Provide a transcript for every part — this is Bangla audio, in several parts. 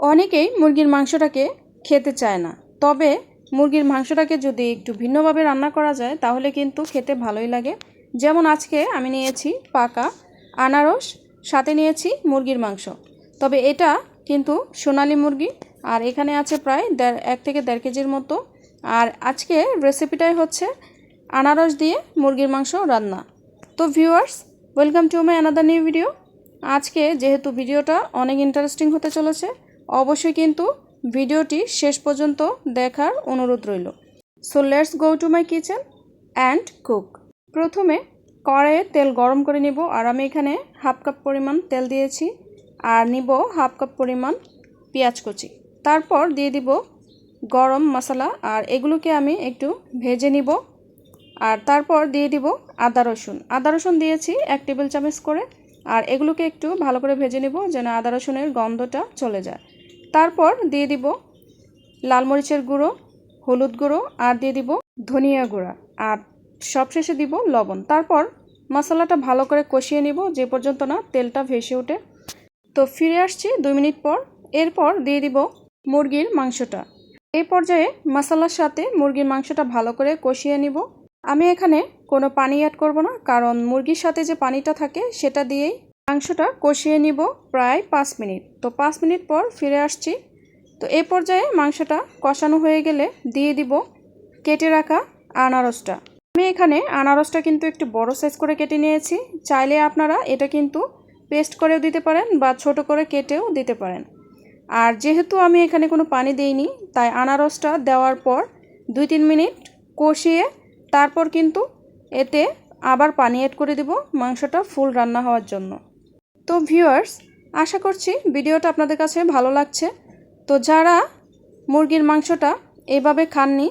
অনেকেই মুরগির মাংসটাকে খেতে চায় না। তবে মুরগির মাংসটাকে যদি একটু ভিন্নভাবে রান্না করা যায়, তাহলে কিন্তু খেতে ভালোই লাগে। যেমন আজকে আমি নিয়েছি পাকা আনারস, সাথে নিয়েছি মুরগির মাংস। তবে এটা কিন্তু সোনালি মুরগি, আর এখানে আছে প্রায় দেড়, এক থেকে দেড় কেজির মতো। আর আজকে রেসিপিটাই হচ্ছে আনারস দিয়ে মুরগির মাংস রান্না। তো viewers welcome to my another new video আজকে যেহেতু ভিডিওটা অনেক ইন্টারেস্টিং হতে চলেছে অবশ্যই কিন্তু ভিডিওটি শেষ পর্যন্ত দেখার অনুরোধ রইল। So let's go to my kitchen and cook প্রথমে কড়াইয়ে তেল গরম করে নিব আর আমি এখানে হাফ কাপ পরিমাণ তেল দিয়েছি আর নিব হাফ কাপ পরিমাণ পেঁয়াজ কুচি। তারপর দিয়ে দিব গরম মশলা আর এগুলোকে আমি একটু ভেজে নিব আর তারপর দিয়ে দিব আদা রসুন। আদা রসুন দিয়েছি এক টেবিল চামচ করে আর এগুলোকে একটু ভালো করে ভেজে নেব যেন আদা রসুনের গন্ধটা চলে যায়। তারপর দিয়ে দিব লাল মরিচের গুঁড়ো, হলুদ গুঁড়ো আর দিয়ে দিব ধনিয়া গুঁড়া। আর সবশেষে দিব লবণ। তারপর মশলাটা ভালো করে কষিয়ে নিব, যে পর্যন্ত না তেলটা ভেসে ওঠে। তো ফিরে আসছি দুই মিনিট পর। এরপর দিয়ে দিব মুরগির মাংসটা। এই পর্যায়ে মশলার সাথে মুরগির মাংসটা ভালো করে কষিয়ে নিব। আমি এখানে কোনো পানি অ্যাড করব না, কারণ মুরগির সাথে যে পানিটা থাকে, সেটা দিয়েই মাংসটা কষিয়ে নিব প্রায় পাঁচ মিনিট। তো পাঁচ মিনিট পর ফিরে আসছি। তো এ পর্যায়ে মাংসটা কষানো হয়ে গেলে দিয়ে দিব কেটে রাখা আনারসটা। আমি এখানে আনারসটা কিন্তু একটু বড় সাইজ করে কেটে নিয়েছি। চাইলে আপনারা এটা কিন্তু পেস্ট করেও দিতে পারেন বা ছোট করে কেটেও দিতে পারেন। আর যেহেতু আমি এখানে কোনো পানি দিইনি, তাই আনারসটা দেওয়ার পর দুই তিন মিনিট কষিয়ে তারপর কিন্তু এতে আবার পানি অ্যাড করে দিব মাংসটা ফুল রান্না হওয়ার জন্য। তো ভিউয়ার্স আশা করছি ভিডিওটা আপনাদের কাছে ভালো লাগছে। তো যারা মুরগির মাংসটা এভাবে খাননি,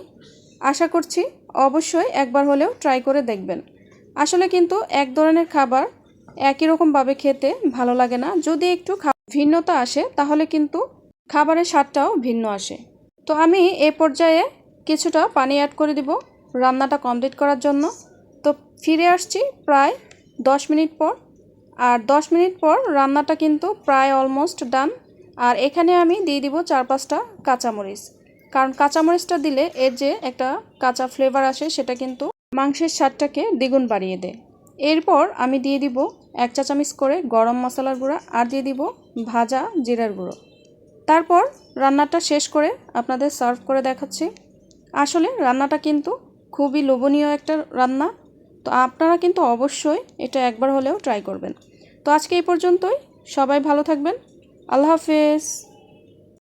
আশা করছি অবশ্যই একবার হলেও ট্রাই করে দেখবেন। আসলে কিন্তু এক ধরনের খাবার একই রকমভাবে খেতে ভালো লাগে না। যদি একটু ভিন্নতা আসে, তাহলে কিন্তু খাবারের স্বাদটাও ভিন্ন আসে। তো আমি এ পর্যায়ে কিছুটা পানি অ্যাড করে দিব রান্নাটা কমপ্লিট করার জন্য। তো ফিরে আসছি প্রায় দশ মিনিট পর। আর দশ মিনিট পর রান্নাটা কিন্তু প্রায় অলমোস্ট ডান আর এখানে আমি দিয়ে দিব চার পাঁচটা কাঁচামরিচ। কারণ কাঁচামরিচটা দিলে এর যে একটা কাঁচা ফ্লেভার আসে, সেটা কিন্তু মাংসের স্বাদটাকে দ্বিগুণ বাড়িয়ে দেয়। এরপর আমি দিয়ে দিব এক চা চামচ করে গরম মশলার গুঁড়া আর দিয়ে দিব ভাজা জিরার গুঁড়ো। তারপর রান্নাটা শেষ করে আপনাদের সার্ভ করে দেখাচ্ছি। আসলে রান্নাটা কিন্তু খুবই লোভনীয় একটা রান্না। তো আপনারা কিন্তু অবশ্যই এটা একবার হলেও ট্রাই করবেন। তো আজকে এই পর্যন্তই। সবাই ভালো থাকবেন। আল্লাহ হাফেজ।